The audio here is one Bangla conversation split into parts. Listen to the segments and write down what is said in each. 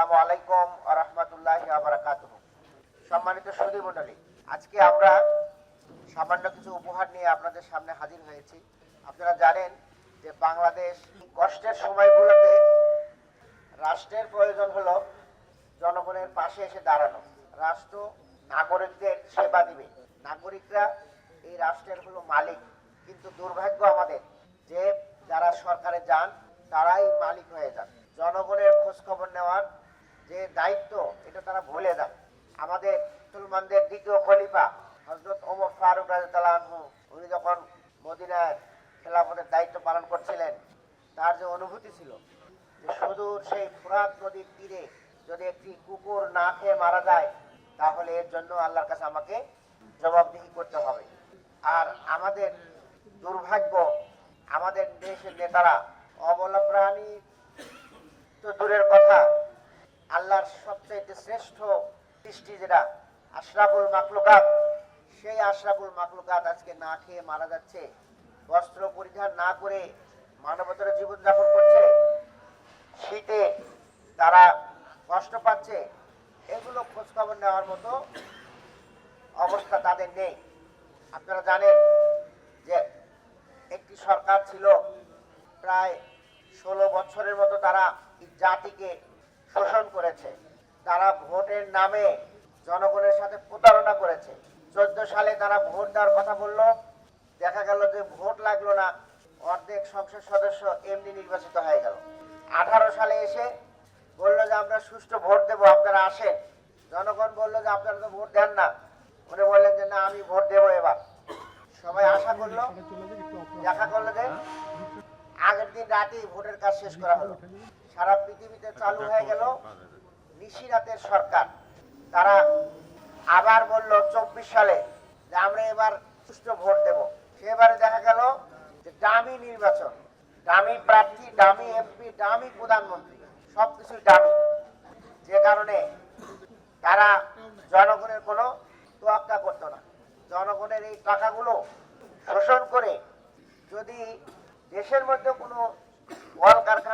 আসসালামু আলাইকুম আরহামতুল্লাহ আবরাকাত সম্মানিত সুদী মণ্ডলী, আজকে আমরা সামান্য কিছু উপহার নিয়ে আপনাদের সামনে হাজির হয়েছি। আপনারা জানেন যে বাংলাদেশ কষ্টের সময়গুলোতে রাষ্ট্রের প্রয়োজন হলো জনগণের পাশে এসে দাঁড়ানো। রাষ্ট্র নাগরিকদের সেবা দিবে। নাগরিকরা এই রাষ্ট্রের হলো মালিক। কিন্তু দুর্ভাগ্য আমাদের যে যারা সরকারে যান, তারাই মালিক হয়ে যান। জনগণের খোঁজ খবর নেওয়ার যে দায়িত্ব, এটা তারা ভুলে যান আমাদের মুসলমানদের দ্বিতীয় খলিফা হজরত ওমর ফারুক রাজু উনি যখন মদিনায় খেলাফতের দায়িত্ব পালন করছিলেন, তার যে অনুভূতি ছিল যে সুদূর সেই ফুরাত নদীর তীরে যদি একটি কুকুর না খেয়ে মারা যায়, তাহলে এর জন্য আল্লাহর কাছে আমাকে জবাবদিহি করতে হবে। আর আমাদের দুর্ভাগ্য, আমাদের দেশের নেতারা অবলা প্রাণী তো দূরের কথা আল্লাহর সবচেয়ে শ্রেষ্ঠ সৃষ্টি যেটা, আশরাফুল মাকলুকাত সেই আশরাফুল মাকলুকাত আজকে না খেয়ে মারা যাচ্ছে। বস্ত্র পরিধান না করে মানবতার জীবনযাপন করছে। শীতে তারা কষ্ট পাচ্ছে। এগুলো খোঁজখবর নেওয়ার মতো অবস্থা তাদের নেই। আপনারা জানেন যে একটি সরকার ছিল, প্রায় ষোলো বছরের মতো তারা জাতিকে শোষণ করেছে। তারা ভোটের নামে জনগণের সাথে প্রতারণা করেছে। চোদ্দ সালে তারা ভোট দেওয়ার কথা বলল। দেখা গেল যে ভোট লাগল না। অর্ধেক সংসদ সদস্য এমনি নির্বাচিত হয়ে গেল। আঠারো সালে এসে বলল যে, আমরা সুষ্ঠু ভোট দেবো, আপনারা আসেন। জনগণ বলল যে, আপনারা তো ভোট দেন না। উনি বললেন যে, না, আমি ভোট দেবো এবার। সবাই আশা করল। দেখা করল যে, আগের দিন রাতেই ভোটের কাজ শেষ করা হলো। সারা পৃথিবীতে চালু হয়ে গেল নিশিরাতের সরকার। তারা আবার বলল, চব্বিশ সালে যে আমরা এবার সুষ্ঠু ভোট দেব। সেবারে দেখা গেল যে দামি নির্বাচন, দামি প্রার্থী, দামি এমপি, দামি প্রধানমন্ত্রী, সবকিছুই দামি। যে কারণে তারা জনগণের কোনো তোয়াক্কা করতো না। জনগণের এই টাকাগুলো শোষণ করে যদি দেশের মধ্যে কোনো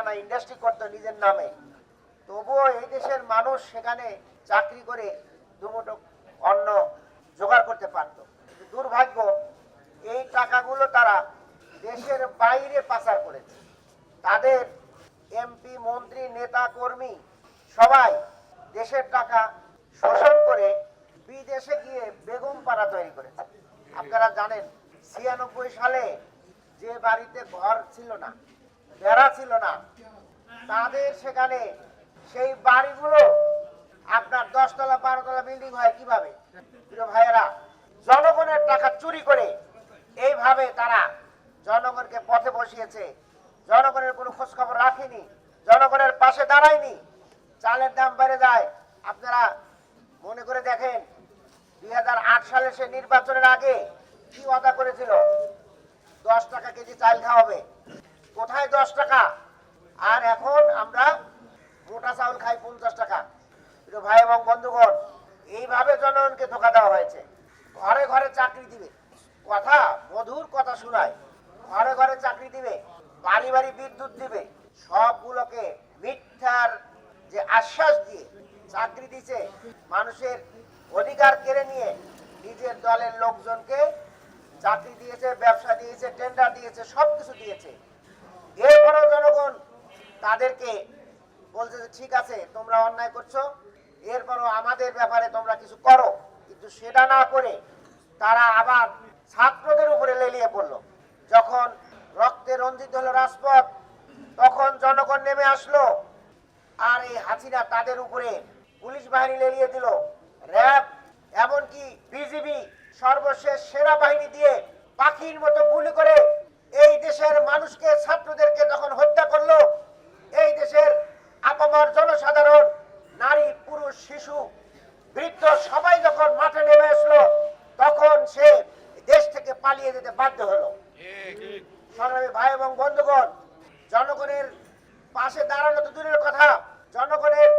কারখানা ইন্ডাস্ট্রি করতো নিজের নামে। তবুও এই দেশের মানুষ সেখানে চাকরি করে দুমুটো অন্ন জোগাড় করতে পারতো। দুর্ভাগ্য, এই টাকাগুলো তারা দেশের বাইরে পাচার করেছে। তাদের এমপি মন্ত্রী, নেতা, কর্মী সবাই দেশের টাকা শোষণ করে বিদেশে গিয়ে বেগম পাড়া তৈরি করেছে। আপনারা জানেন, ছিয়ানব্বই সালে যে বাড়িতে ঘর ছিল না বেড়া ছিল না, তাদের সেখানে সেই বাড়িগুলো আপনার দশতলা, বারোতলা বিল্ডিং হয় কীভাবে? ভাইয়েরা, জনগণের টাকা চুরি করে এইভাবে তারা জনগণকে পথে বসিয়েছে। জনগণের কোনো খোঁজখবর রাখেনি, জনগণের পাশে দাঁড়ায়নি। চালের দাম বেড়ে যায়। আপনারা মনে করে দেখেন, দুই হাজার আট সালে সে নির্বাচনের আগে কি ওয়াদা করেছিল? দশ টাকা কেজি চাল খাওয়াবে কোথায় দশ টাকা? আর এখন আমরা মোটা চাউল খাই পঞ্চাশ টাকা। ভাই এবং বন্ধুগণ, এইভাবে জনগণকে ধোকা দেওয়া হয়েছে। ঘরে ঘরে চাকরি দিবে। কথা, মধুর কথা শোনায়। ঘরে ঘরে চাকরি দিবে, বাড়ি বাড়ি বিদ্যুৎ দিবে। সবগুলোকে মিথ্যার যে আশ্বাস দিয়ে চাকরি দিছে, মানুষের অধিকার কেড়ে নিয়ে নিজের দলের লোকজনকে চাকরি দিয়েছে, ব্যবসা দিয়েছে টেন্ডার দিয়েছে সব কিছু দিয়েছে। এরপরেও জনগণ, তাদেরকে বলছে যে, ঠিক আছে, তোমরা অন্যায় করছ, এরপরও আমাদের ব্যাপারে তোমরা কিছু করো। কিন্তু সেটা না করে তারা আবার ছাত্রদের উপরে লেলিয়ে পড়ল। যখন রক্তে রঞ্জিত হলো রাজপথ, তখন জনগণ নেমে আসলো আর এই হাসিনা তাদের উপরে পুলিশ বাহিনী লেলিয়ে দিল। র্যাব, এমনকি বিজিবি সর্বশেষ সেনাবাহিনী দিয়ে পাখির মতো গুলি করে এই দেশের মানুষকে, ছাত্রদেরকে যখন হত্যা করল, এই দেশের আপামর জনসাধারণ, নারী, পুরুষ, শিশু, বৃদ্ধ সবাই যখন মাঠে নেমে আসলো, তখন সে দেশ থেকে পালিয়ে যেতে বাধ্য হলো। সংগ্রামী ভাই এবং বন্ধুগণ, জনগণের পাশে দাঁড়ানো তো দূরের কথা, জনগণের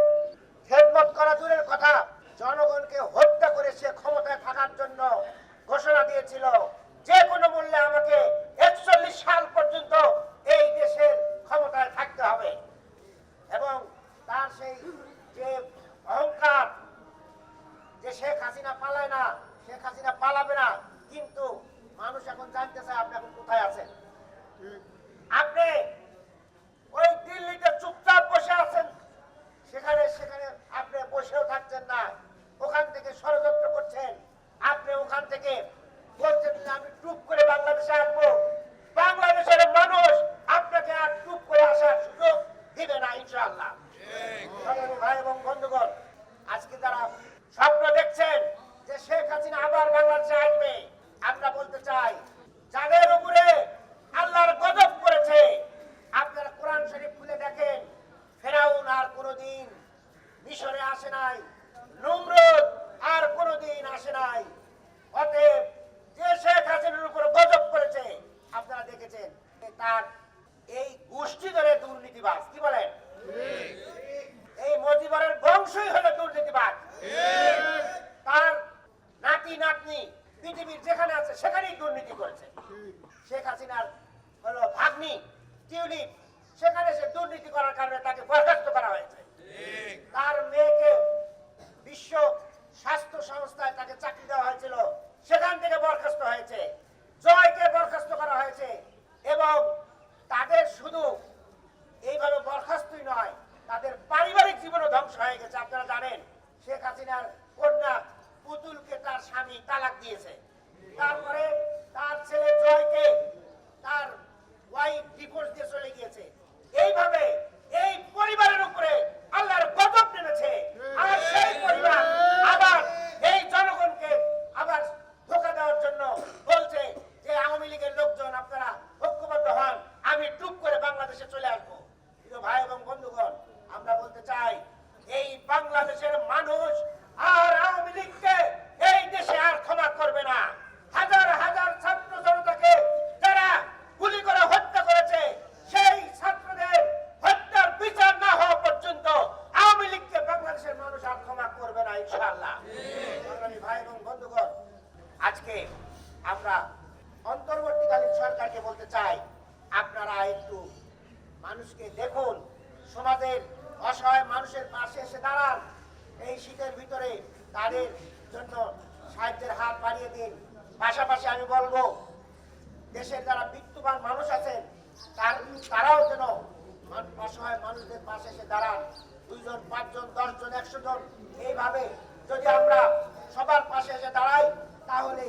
খেদমত করা দূরের কথা, জনগণকে হত্যা করে সে ক্ষমতায় থাকার জন্য ঘোষণা দিয়েছিল যে কোনো মূল্যে আমাকে একচল্লিশ সাল পর্যন্ত এই দেশের ক্ষমতায় থাকতে হবে এবং তার সেই যে শেখ হাসিনা পালায় না শেখ হাসিনা পালাবে না কিন্তু মানুষ এখন জানতে চায় আপনি এখন কোথায় আছেন আপনি ওই দিল্লিতে চুপচাপ বসে আছেন সেখানে সেখানে আপনি বসেও থাকছেন না ওখান থেকে ষড়যন্ত্র করছেন আপনি ওখান থেকে বলছেন যে আমি টুপ করে বাংলাদেশে আসব বাংলাদেশের মানুষ আপনাকে আর টুপ করে আসার সুযোগ দিবে না ইনশাআল্লাহ সংগ্রামী ভাই এবং বন্ধুগণ আজকে যারা স্বপ্ন দেখছেন যে শেখ হাসিনা আবার বাংলাদেশে আসবে আমরা বলতে চাই যাদের উপরে আল্লাহর গজব করেছে আপনারা কোরআন শরীফ খুলে দেখেন ফেরাউন আর কোনোদিন মিশরে আসে নাই নমরুদ আর কোনোদিন আসে নাই অতএব যে শেখ হাসিনার উপর গজব করেছে আপনারা দেখেছেন তার এই গোষ্ঠী ধরে দুর্নীতিবাজ, কি বলেন? এই মজিবরের বংশই হলো দুর্নীতিবাদ তার নাতি নাতনি পৃথিবীর যেখানে আছে, সেখানেই দুর্নীতি করেছে। শেখ হাসিনার হলো ভাগ্নি, টিউলিপ, সেখানে সে দুর্নীতি করার কারণে তাকে বরখাস্ত করা হয়েছে। তার মেয়েকে বিশ্ব স্বাস্থ্য সংস্থায় তাকে চাকরি দেওয়া হয়েছিল সেখান থেকে বরখাস্ত হয়েছে জয়কে বরখাস্ত করা হয়েছে এবং তাদের শুধু এইভাবে বরখাস্তই নয় তাদের পারিবারিক জীবনও ধ্বংস হয়ে গেছে আপনারা জানেন শেখ হাসিনার কন্যা পুতুলকে তার স্বামী তালাক দিয়েছে তারপরে তার ছেলে জয়কে তার ওয়াইফ ডিভোর্স দিয়ে চলে গিয়েছে এইভাবে এই পরিবারের উপরে আল্লাহর গজব নেমেছে আর সেই পরিবার আবার এই জনগণকে আবার ধোকা দেওয়ার জন্য বলছে যে আওয়ামী লীগের লোকজন আপনারা ঐক্যবদ্ধ হন আমি টুপ করে বাংলাদেশে চলে আসব প্রিয় ভাই এবং বন্ধুগণ আমরা বলতে চাই এই বাংলাদেশের মানুষ আর আওয়ামী লীগকে এই দেশে আর ক্ষমা করবে না হাজার হাজার ছাত্র জনতাকে যারা গুলি করে হত্যা করেছে সেই ছাত্রদের হত্যার বিচার না হওয়া পর্যন্ত আওয়ামী লীগকে বাংলাদেশের মানুষ আর ক্ষমা করবে না ইনশাআল্লাহ সংগ্রামী ভাই এবং বন্ধুগণ আজকে আমরা অন্তর্বর্তীকালীন সরকারকে বলতে চাই, আপনারা একটু মানুষকে দেখুন, সমাজের অসহায় মানুষের পাশে এসে দাঁড়ান, এই শীতের ভিতরে তাদের জন্য সাহায্যের হাত বাড়িয়ে দিন। পাশাপাশি আমি বলব, দেশের যারা বিত্তবান মানুষ আছেন, তার তারাও যেন অসহায় মানুষদের পাশে এসে দাঁড়ান। দুইজন, পাঁচজন, দশজন, একশো জন, এইভাবে যদি আমরা সবার পাশে এসে দাঁড়াই তাহলে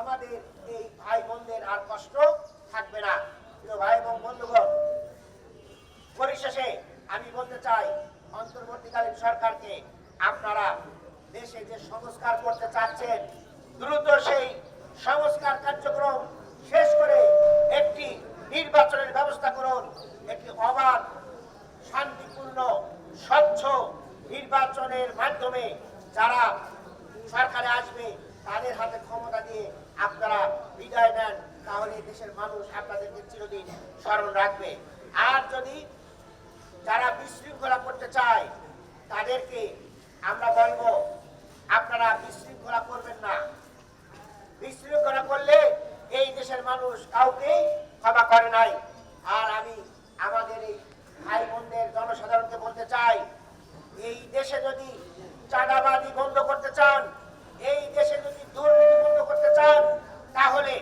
আমাদের এই ভাই বোনদের আর কষ্ট থাকবে না। ভাই এবং বন্ধুগণ, পরিশেষে আমি বলতে চাই, অন্তর্বর্তীকালীন সরকারকে আপনারা দেশে যে সংস্কার করতে চাচ্ছেন, দ্রুত সেই সংস্কার কার্যক্রম শেষ করে একটি নির্বাচনের ব্যবস্থা করুন। একটি অবাধ, শান্তিপূর্ণ, স্বচ্ছ নির্বাচনের মাধ্যমে যারা সরকারে আসবে তাদের হাতে ক্ষমতা দিয়ে আপনারা বিদায় নেন, তাহলে দেশের মানুষ আপনাদেরকে চিরদিন স্মরণ রাখবে। আর যদি যারা বিশৃঙ্খলা করতে চায়, তাদেরকে আমরা বলব, আপনারা বিশৃঙ্খলা করবেন না। বিশৃঙ্খলা করলে এই দেশের মানুষ কাউকেই ক্ষমা করে নাই আর আমি আমাদের এই ভাই বোনদের জনসাধারণকে বলতে চাই এই দেশে যদি চাঁদাবাদি বন্ধ করতে চান এই দেশে যদি দুর্নীতি বন্ধ করতে চান তাহলে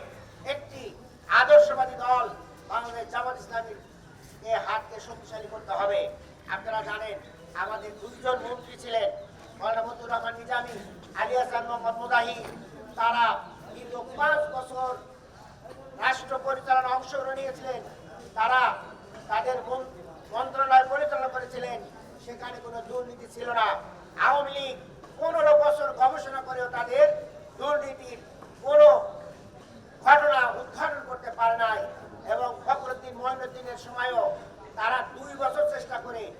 একটি আদর্শবাদী দল বাংলাদেশ জামাত ইসলামীর এ হাতকে শক্তিশালী করতে হবে আপনারা জানেন আমাদের দুইজন মন্ত্রী ছিলেন মৌলানা মতুর রহমান নিজামী আলী হাসান মোহাম্মদ মুদাহি তারা কিন্তু পাঁচ বছর রাষ্ট্র পরিচালনা অংশগ্রহণ নিয়েছিলেন। তারা তাদের মন- মন্ত্রণালয় পরিচালনা করেছিলেন। সেখানে কোনো দুর্নীতি ছিল না। আওয়ামী লীগ পনেরো বছর গবেষণা করেও তাদের দুর্নীতির কোনো ঘটনা উদ্ঘাটন করতে পারে নাই এবং ফখরুদ্দিন মহিনুদ্দিনের সময়ও তারা দুই বছর চেষ্টা করে।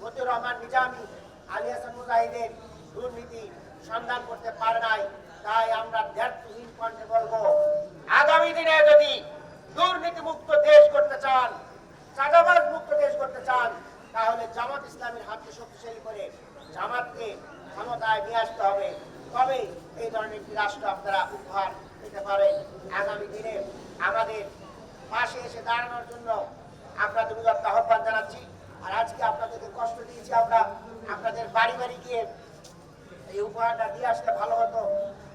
মতিউর রহমান নিজামী আলী হাসান মুজাহিদের দুর্নীতি সন্ধান করতে পারে নাই, তাই আমরা দ্ব্যর্থহীন কণ্ঠে বলব, আগামী দিনে যদি দুর্নীতি মুক্ত দেশ করতে চান, চাঁদাবাজ মুক্ত দেশ করতে চান, তাহলে জামাত ইসলামের হাতকে শক্তিশালী করে জামাতকে ক্ষমতায় নিয়ে আসতে হবে। তবে এই ধরনের একটি রাষ্ট্র আপনারা উপহার দিতে পারেন। আগামী দিনে আমাদের পাশে এসে দাঁড়ানোর জন্য আপনাদের আহ্বান জানাচ্ছি। আর আজকে আপনাদেরকে কষ্ট দিয়েছি আমরা। আপনাদের বাড়ি বাড়ি গিয়ে এই উপহারটা দিয়ে আসলে ভালো হতো।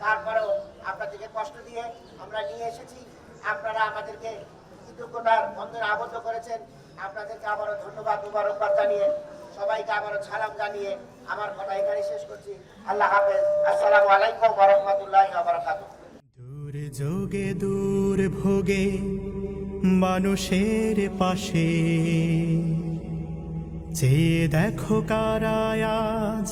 তারপরেও আপনাদেরকে কষ্ট দিয়ে আমরা নিয়ে এসেছি। আপনারা আমাদেরকে কৃতজ্ঞতার বন্ধনে আবদ্ধ করেছেন। আপনাদেরকে আবারও ধন্যবাদ, মুবারকবাদ জানিয়ে, সবাইকে আবারও সালাম জানিয়ে আমার কথা এখানে শেষ করছি। আল্লাহ হাফেজ। আসসালামু আলাইকুম ওরহমতুল্লাহ বারাকাতুহ। যোগে, দূর ভোগে, মানুষের পাশে। যে দেখো কারায় আজ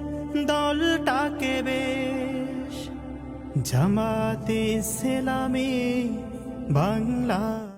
দলটাকে বেশ জামাতে সেলামে বাংলা